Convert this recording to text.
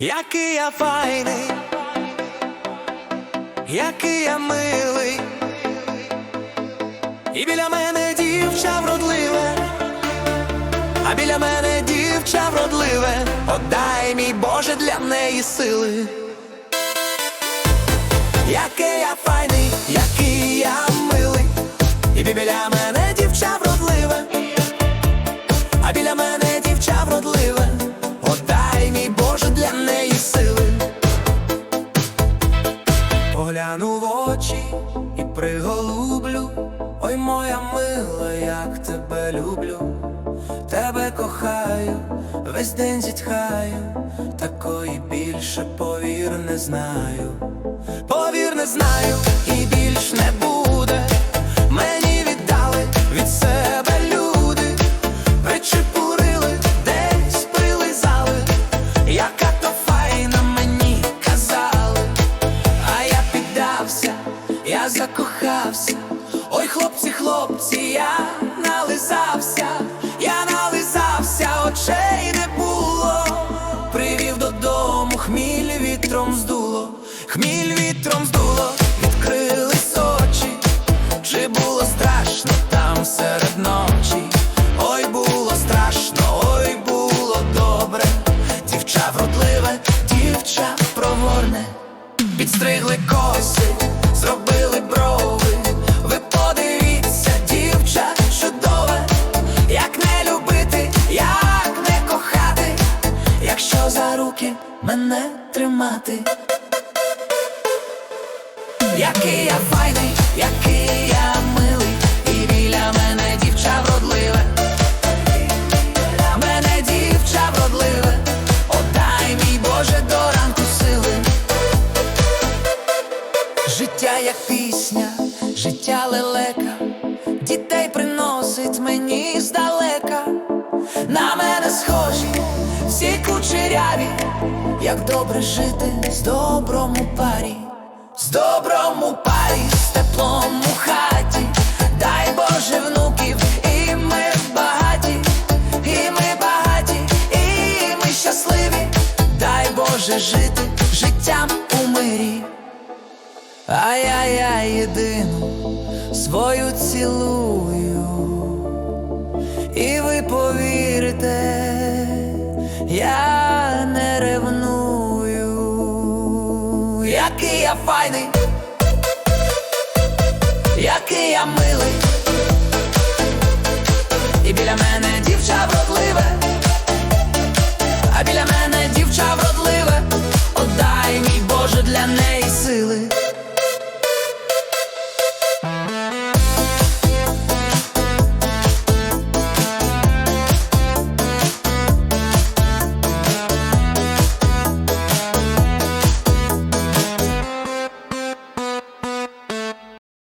Який я файний, який я милий, і біля мене дівча вродливе, а біля мене дівча вродливе, отдай мій Боже для неї сили. Який я файний, який я милий, і біля мене моя мила, як тебе люблю, тебе кохаю, весь день зітхаю, такої більше повір не знаю, повір не знаю, хлопці, я нализався, я нализався, очей не було. Привів додому, хміль вітром здуло, хміль вітром здуло, відкрились очі. Чи було страшно там серед ночі? Ой, було страшно, ой, було добре. Дівча вродливе, дівча проворне. Підстригли коси, мене тримати. Який я файний, який я милий, і біля мене дівча вродливе. Мене дівча вродливе, отдай мій Боже до ранку сили. Життя як пісня, життя лелека, дітей приносить мені здалека. На мене схожі, всі кучеряві, як добре жити з добром у парі, з добром у парі, з теплом у хаті, дай Боже внуків, і ми багаті, і ми багаті, і ми щасливі, дай Боже жити життям у мирі. А я, я єдину свою цілую, і ви повірите, я не ревную, який я файний, який я милий,